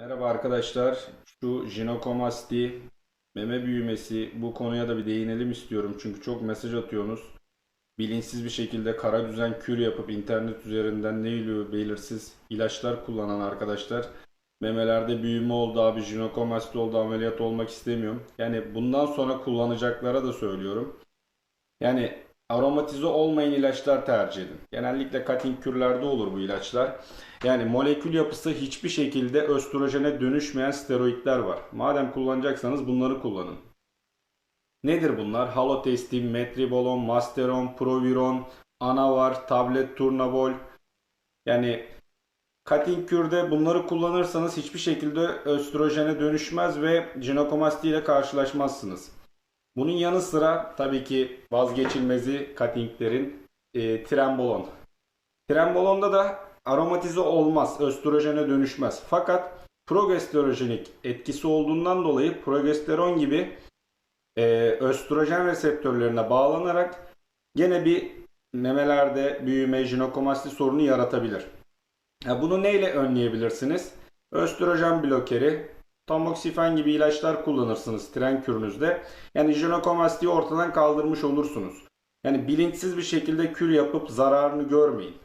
Merhaba arkadaşlar. Şu jinekomasti, meme büyümesi bu konuya da bir değinelim istiyorum. Çünkü çok mesaj atıyorsunuz. Bilinçsiz bir şekilde kara düzen kür yapıp internet üzerinden ne iliyor belirsiz ilaçlar kullanan arkadaşlar. Memelerde büyüme oldu abi jinekomasti oldu ameliyat olmak istemiyorum. Yani bundan sonra kullanacaklara da söylüyorum. Yani aromatize olmayan ilaçlar tercih edin. Genellikle cutting kürlerde olur bu ilaçlar. Yani molekül yapısı hiçbir şekilde östrojene dönüşmeyen steroidler var. Madem kullanacaksanız bunları kullanın. Nedir bunlar? Halotestin, metribolon, masteron, proviron, anavar, tablet turnabol. Yani cutting kürde bunları kullanırsanız hiçbir şekilde östrojene dönüşmez ve jinekomasti ile karşılaşmazsınız. Bunun yanı sıra tabii ki vazgeçilmezi cuttinglerin e, trenbolon. Trenbolonda da aromatize olmaz, östrojene dönüşmez. Fakat progesterojenik etkisi olduğundan dolayı progesteron gibi e, östrojen reseptörlerine bağlanarak gene bir memelerde büyüme, jinekomasti sorunu yaratabilir. Ha, bunu neyle önleyebilirsiniz? Östrojen blokeri, tamoksifen gibi ilaçlar kullanırsınız tren kürünüzde. Yani jinekomastiyi ortadan kaldırmış olursunuz. Yani bilinçsiz bir şekilde kür yapıp zararını görmeyin.